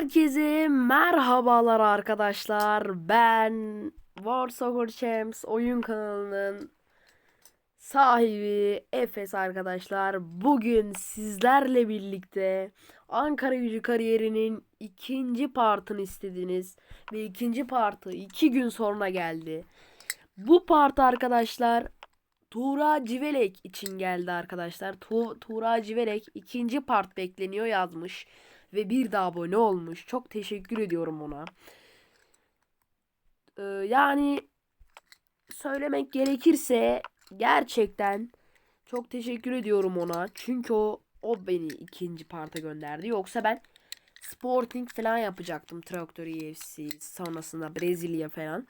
Herkese merhabalar arkadaşlar. Ben War Soccer Champs oyun kanalının sahibi Efes arkadaşlar. Bugün sizlerle birlikte Ankara Gücü kariyerinin ikinci partını istediniz. Ve ikinci partı iki gün sonra geldi. Bu part arkadaşlar Tuğra Civelek için geldi arkadaşlar. Tu Tuğra Civelek ikinci part bekleniyor yazmış ve bir de abone olmuş. Çok teşekkür ediyorum ona. Ee, yani söylemek gerekirse gerçekten çok teşekkür ediyorum ona. Çünkü o o beni ikinci parta gönderdi. Yoksa ben Sporting falan yapacaktım. Traktör EFC sonrasında Brezilya falan.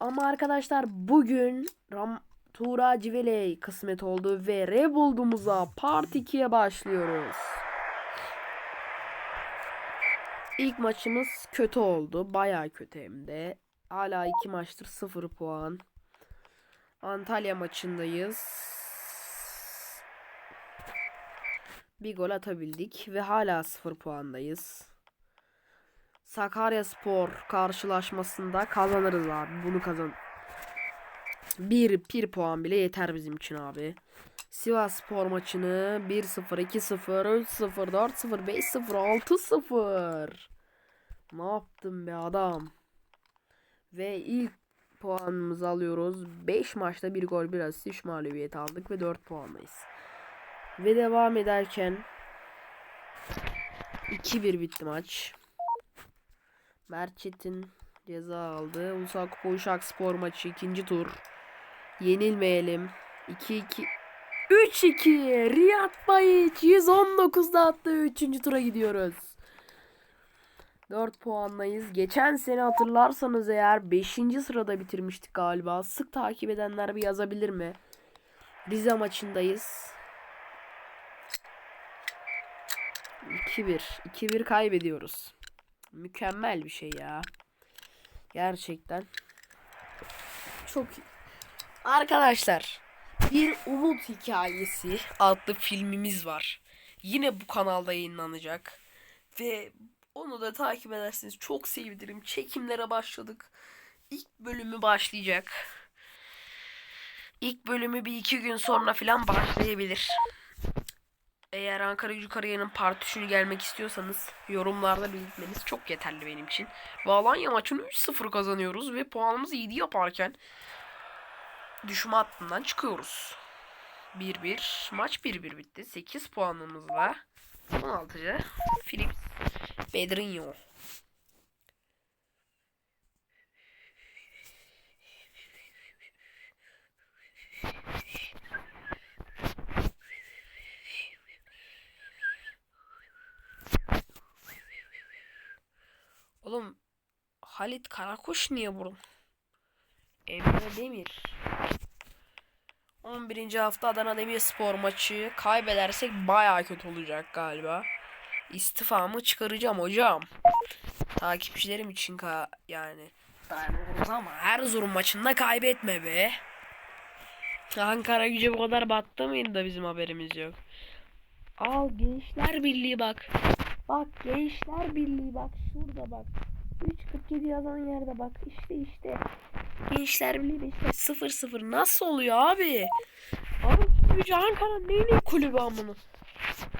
Ama arkadaşlar bugün Ram Tuğra Civeley kısmet oldu ve Rebuild'umuza Part 2'ye başlıyoruz. İlk maçımız kötü oldu. Bayağı kötü hem de. Hala iki maçtır 0 puan. Antalya maçındayız. Bir gol atabildik ve hala 0 puandayız. Sakarya Spor karşılaşmasında kazanırız abi. Bunu kazan. Bir, bir puan bile yeter bizim için abi. Sivas Spor maçını 1-0, 2-0, 3-0, 4-0, 5-0, 6-0. Ne yaptım be adam? Ve ilk puanımızı alıyoruz. 5 maçta bir gol bir asist 3 mağlubiyet aldık ve 4 puandayız. Ve devam ederken 2-1 bitti maç. Mert Çetin ceza aldı. Ulusal Kupa Uşak Spor maçı ikinci tur. Yenilmeyelim. 2-2 3-2 Riyad Bayiç 119'da attı 3. tura gidiyoruz. 4 puanlayız. Geçen sene hatırlarsanız eğer 5. sırada bitirmiştik galiba. Sık takip edenler bir yazabilir mi? Rize maçındayız. 2-1. 2-1 kaybediyoruz. Mükemmel bir şey ya. Gerçekten. Çok iyi. Arkadaşlar bir Umut Hikayesi adlı filmimiz var. Yine bu kanalda yayınlanacak. Ve onu da takip ederseniz çok sevinirim. Çekimlere başladık. İlk bölümü başlayacak. İlk bölümü bir iki gün sonra falan başlayabilir. Eğer Ankara Gücü kariyerinin part 3'ünü gelmek istiyorsanız yorumlarda belirtmeniz çok yeterli benim için. Ve Alanya maçını 3-0 kazanıyoruz ve puanımızı 7 yaparken düşme hattından çıkıyoruz. 1-1 maç 1-1 bitti. 8 puanımızla 16. Philips Pedrinho. Oğlum Halit Karakuş niye burada? Emre Demir. 11. hafta Adana Demirspor maçı kaybedersek baya kötü olacak galiba. İstifamı çıkaracağım hocam. Takipçilerim için ka yani ama Erzurum maçında kaybetme be. Ankara gücü bu kadar battı mıydı da bizim haberimiz yok. Al Gençler Birliği bak. Bak Gençler Birliği bak şurada bak. 3.47 yazan yerde bak işte işte. Gençler Birliği Beşiktaş 0-0 nasıl oluyor abi? Abi gücü Ankara neyin kulübü amını?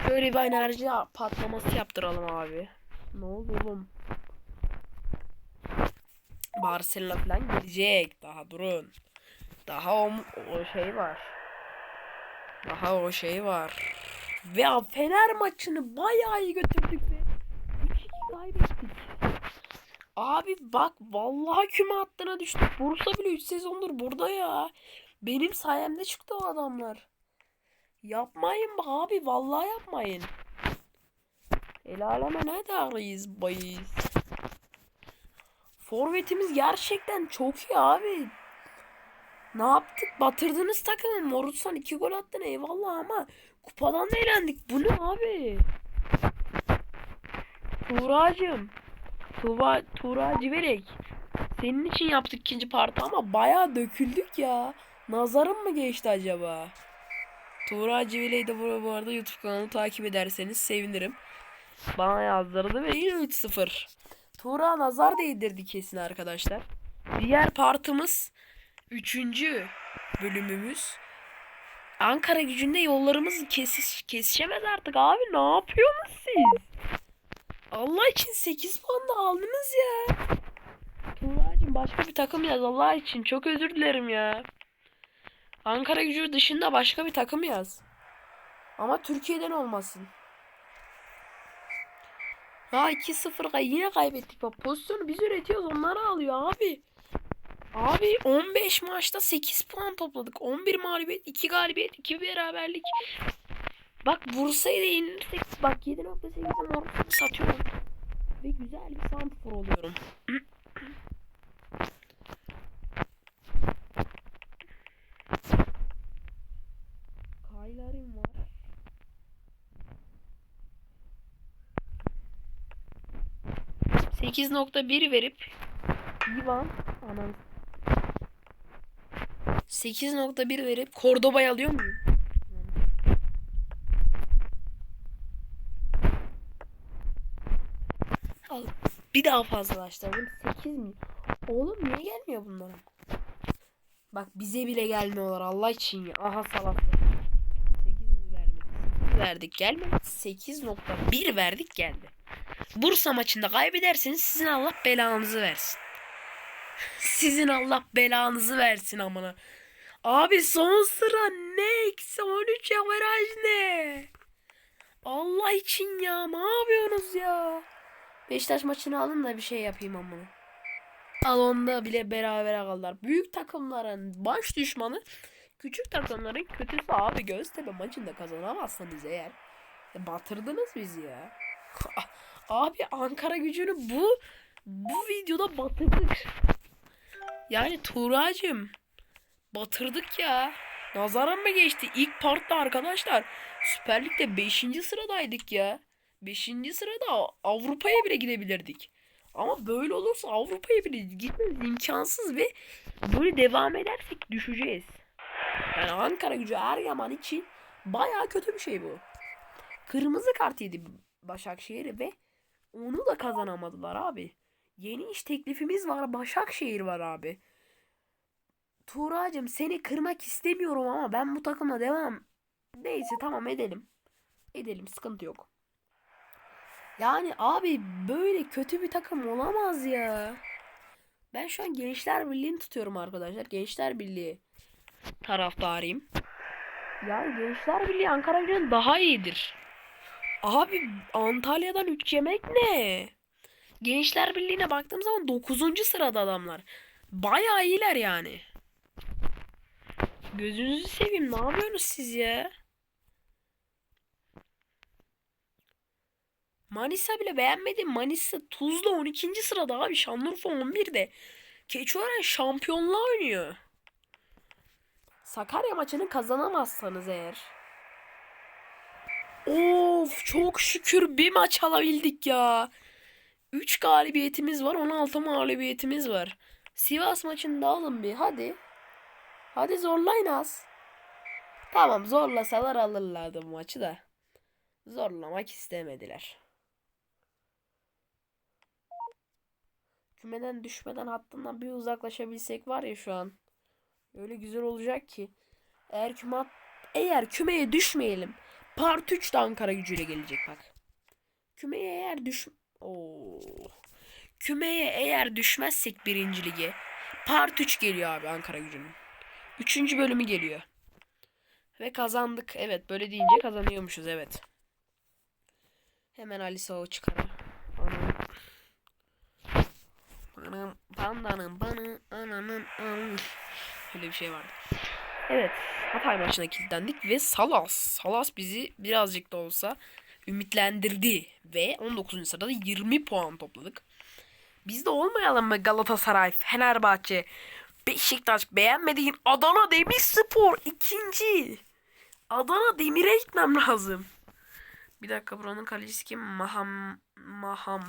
Böyle bir enerji patlaması yaptıralım abi. Ne oldu oğlum? Barcelona falan gelecek. Daha durun. Daha o, o şey var. Daha o şey var. Ve Fener maçını bayağı iyi götürdük ve 3-2 kaybettik. Abi bak vallahi küme hattına düştük. Bursa bile 3 sezondur burada ya. Benim sayemde çıktı o adamlar. Yapmayın be abi vallahi yapmayın. El aleme ne deriz bayız. Forvetimiz gerçekten çok iyi abi. Ne yaptık? Batırdınız takımı. Morutsan 2 gol attın eyvallah ama kupadan da eğlendik. Bu ne abi? Tuğracığım. Tuğba, Tuğra Civelek. Senin için yaptık ikinci parti ama bayağı döküldük ya. Nazarım mı geçti acaba? Tuğra Civelek'i de bu, bu arada YouTube kanalını takip ederseniz sevinirim. Bana yazdırdı ve yine 3-0. Tuğra nazar değdirdi kesin arkadaşlar. Diğer partımız 3. bölümümüz. Ankara gücünde yollarımız kesiş, kesişemez artık abi. Ne yapıyorsunuz siz? Allah için 8 puan da aldınız ya. Tuğra'cığım başka bir takım yaz Allah için. Çok özür dilerim ya. Ankara gücü dışında başka bir takım yaz. Ama Türkiye'den olmasın. Ha 2-0 kay- yine kaybettik. Bak pozisyonu biz üretiyoruz onları alıyor abi. Abi 15 maçta 8 puan topladık. 11 mağlubiyet, 2 galibiyet, 2 beraberlik. Bak vursaydı yenilirsek bak 7.8'e mor satıyorum. Ve güzel bir santrfor oluyorum. Kaylarım var. Sekiz nokta bir verip Ivan anam 8.1 verip Cordoba'yı alıyor muyum? Al. Bir daha fazlalaştırdım. 8 mi? Oğlum niye gelmiyor bunlara? Bak bize bile gelmiyorlar Allah için ya. Aha salak. 8 verdik. 8 verdik gelmedi. 8.1 verdik geldi. Bursa maçında kaybederseniz sizin Allah belanızı versin. Sizin Allah belanızı versin amına. Abi son sıra ne? Eksi 13 averaj ne? Allah için ya ne yapıyorsunuz ya? Beşiktaş maçını alın da bir şey yapayım amına. Al onda bile beraber kaldılar. Büyük takımların baş düşmanı küçük takımların kötüsü abi Göztepe maçında kazanamazsanız eğer e, batırdınız bizi ya. abi Ankara gücünü bu bu videoda batırdık. Yani Tuğracığım batırdık ya. Nazaran mı geçti? İlk partta arkadaşlar Süper Lig'de 5. sıradaydık ya. 5. sırada Avrupa'ya bile gidebilirdik. Ama böyle olursa Avrupa'ya bile gitmemiz imkansız ve böyle devam edersek düşeceğiz. Yani Ankara gücü Eryaman için baya kötü bir şey bu. Kırmızı kart yedi Başakşehir ve onu da kazanamadılar abi. Yeni iş teklifimiz var. Başakşehir var abi. Tuğracığım seni kırmak istemiyorum ama ben bu takımla devam. Neyse tamam edelim. Edelim sıkıntı yok. Yani abi böyle kötü bir takım olamaz ya. Ben şu an Gençler Birliği'ni tutuyorum arkadaşlar. Gençler Birliği taraftarıyım. Yani Gençler Birliği Ankara gücünden daha iyidir. Abi Antalya'dan 3 yemek ne? Gençler Birliği'ne baktığım zaman 9. sırada adamlar. Bayağı iyiler yani. Gözünüzü seveyim ne yapıyorsunuz siz ya? Manisa bile beğenmedim. Manisa Tuzla 12. sırada abi. Şanlıurfa 11'de. Keçiören şampiyonluğa oynuyor. Sakarya maçını kazanamazsanız eğer. Of çok şükür bir maç alabildik ya. 3 galibiyetimiz var 16 mağlubiyetimiz var. Sivas maçını da alın bir hadi. Hadi zorlayın az. Tamam zorlasalar alırlardı bu maçı da. Zorlamak istemediler. Kümeden düşmeden hattından bir uzaklaşabilsek var ya şu an. Öyle güzel olacak ki. Eğer küme eğer kümeye düşmeyelim. Part 3 de Ankara gücüyle gelecek bak. Kümeye eğer düş Oo. Kümeye eğer düşmezsek birinci lige Part 3 geliyor abi Ankara gücünün. Üçüncü bölümü geliyor. Ve kazandık. Evet böyle deyince kazanıyormuşuz evet. Hemen Ali Sağ çıkarır. Anam. Anam. Pandanın banı. Ananın anı. Öyle bir şey vardı. Evet. Hatay maçına kilitlendik ve Salas. Salas bizi birazcık da olsa ümitlendirdi. Ve 19. sırada 20 puan topladık. Biz de olmayalım mı Galatasaray, Fenerbahçe, Beşiktaş beğenmediğin Adana Demirspor ikinci. Adana Demir'e gitmem lazım. Bir dakika buranın kalecisi kim? Maham. Maham.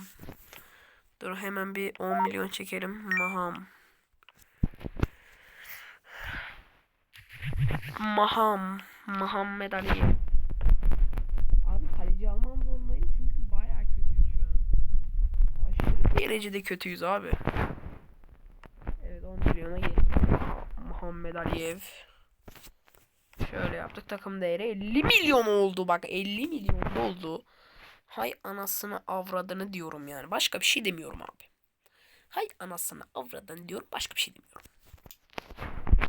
Dur hemen bir 10 milyon çekelim. Maham. Maham. Muhammed Ali. Abi kaleci almam zorundayım çünkü bayağı derecede kötüyüz abi. Evet 10 milyona geldi. Muhammed Aliyev. Şöyle yaptık takım değeri 50 milyon oldu bak 50 milyon oldu. Hay anasını avradını diyorum yani. Başka bir şey demiyorum abi. Hay anasını avradını diyorum. Başka bir şey demiyorum.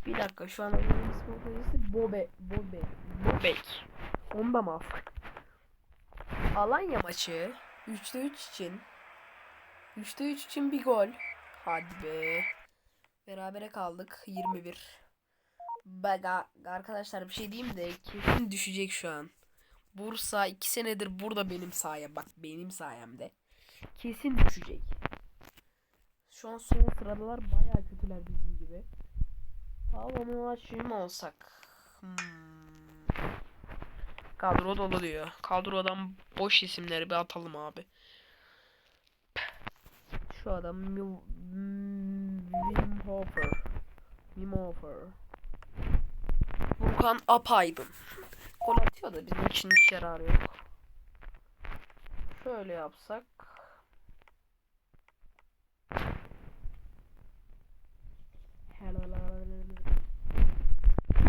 Bir dakika şu an oyunun ismi projesi Bobe Bobe Bobek. Onda mı? Alanya maçı 3'te 3 için 3'te 3 için bir gol. Hadi be. Berabere kaldık 21. Bak a- arkadaşlar bir şey diyeyim de kesin düşecek şu an. Bursa 2 senedir burada benim sayem. Bak benim sayemde. Kesin düşecek. Şu an son sıradalar bayağı kötüler bizim gibi. Hava maçı mı olsak? Hmm. Kadro dolu diyor. Kadrodan boş isimleri bir atalım abi. Şu adam Mil- Wim Hofer. Wim Hofer. Furkan Apaydın. Gol atıyor da bizim için hiç yararı yok. Şöyle yapsak.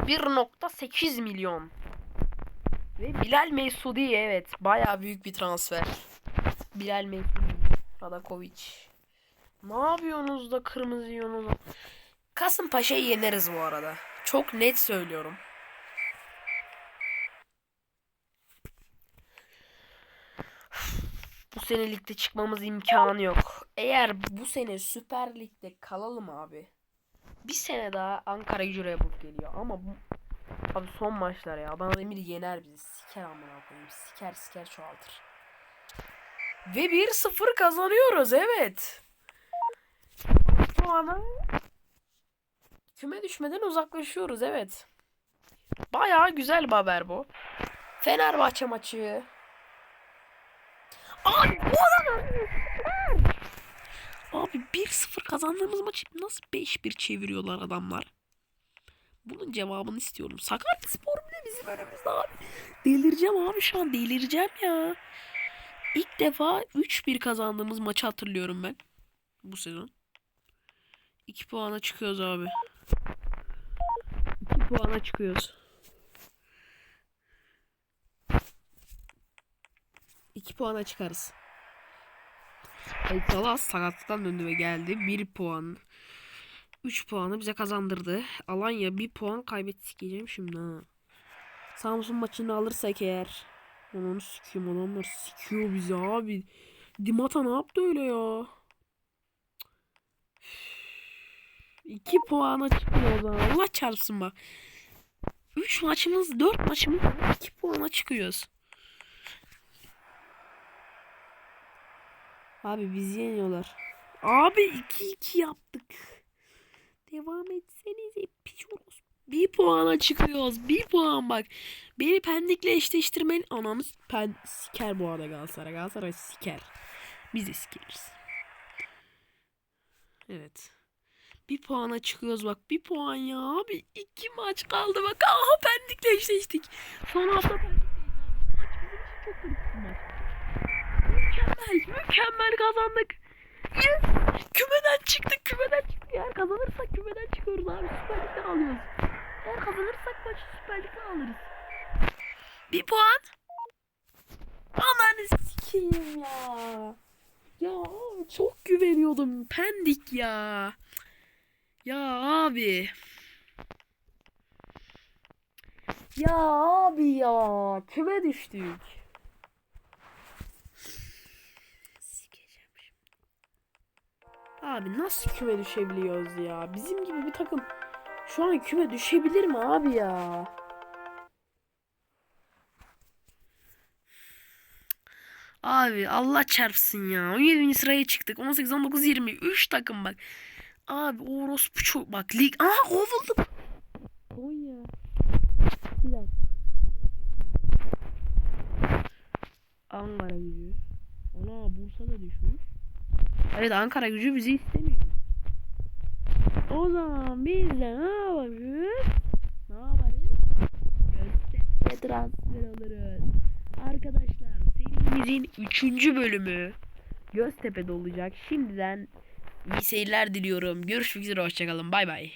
Bir nokta sekiz milyon. Ve Bilal Mesudi evet baya büyük bir transfer. Bilal Mesudi, Radakovic. Ne yapıyorsunuz da kırmızı yiyorsunuz? Kasımpaşa'yı yeneriz bu arada. Çok net söylüyorum. Sene ligde çıkmamız imkanı yok. Eğer bu sene Süper Lig'de kalalım abi. Bir sene daha Ankara gücüne bulup geliyor ama bu abi son maçlar ya. Adana Demir yener bizi. Siker amına koyayım. Siker siker çoğaltır. Ve 1-0 kazanıyoruz evet. Bu ana küme düşmeden uzaklaşıyoruz evet. Bayağı güzel bir haber bu. Fenerbahçe maçı. Abi bu adam Abi 1-0 kazandığımız maçı nasıl 5-1 çeviriyorlar adamlar? Bunun cevabını istiyorum. Sakarya Spor bile bizim önümüzde abi. Delireceğim abi şu an delireceğim ya. İlk defa 3-1 kazandığımız maçı hatırlıyorum ben. Bu sezon. 2 puana çıkıyoruz abi. 2 puana çıkıyoruz. 2 puana çıkarız. El Salah sakatlıktan döndü ve geldi. 1 puan. 3 puanı bize kazandırdı. Alanya 1 puan kaybetti sikeceğim şimdi ha. Samsun maçını alırsak eğer. Onu sikeyim adamlar sikiyor bizi abi. Dimata ne yaptı öyle ya? 2 puana çıkıyor o zaman. Allah çarpsın bak. 3 maçımız 4 maçımız 2 puana çıkıyoruz. Abi bizi yeniyorlar. Abi 2-2 yaptık. Devam etsenize piçoros. Bir puana çıkıyoruz. Bir puan bak. Beni Pendik'le eşleştirmeyin. Anamız pen siker bu arada Galatasaray. Galatasaray siker. Biz de sikeriz. Evet. Bir puana çıkıyoruz bak. Bir puan ya abi. iki maç kaldı bak. Aha Pendik'le eşleştik. Son hafta Pendik'teyiz abi. Bu Maç bizim için çok kritik bir maç. Mükemmel. Kazandık. Kümeden çıktık. Kümeden çıktık. Eğer kazanırsak kümeden çıkıyoruz abi. Süper Lig'den alıyoruz. Eğer kazanırsak maçı Süper Lig'den alırız. Bir puan. Ananı sikeyim ya. Ya çok güveniyordum. Pendik ya. Ya abi. Ya abi ya. Küme düştük. Sikeceğim şimdi. Abi nasıl küme düşebiliyoruz ya? Bizim gibi bir takım şu an küme düşebilir mi abi ya? Abi Allah çarpsın ya. 17. sıraya çıktık. 18, 19, 20. 3 takım bak. Abi orospu çok bak lig. Aha kovulduk. Konya. Bir dakika. Ankara gücü. Ana Bursa da düşmüş. Evet Ankara gücü bizi istemiyor. O zaman biz de ne yaparız? Ne yaparız? Göztepe'ye transfer oluruz. Arkadaşlar serimizin 3. bölümü Göztepe'de olacak. Şimdiden iyi seyirler diliyorum. Görüşmek üzere hoşçakalın. Bay bay.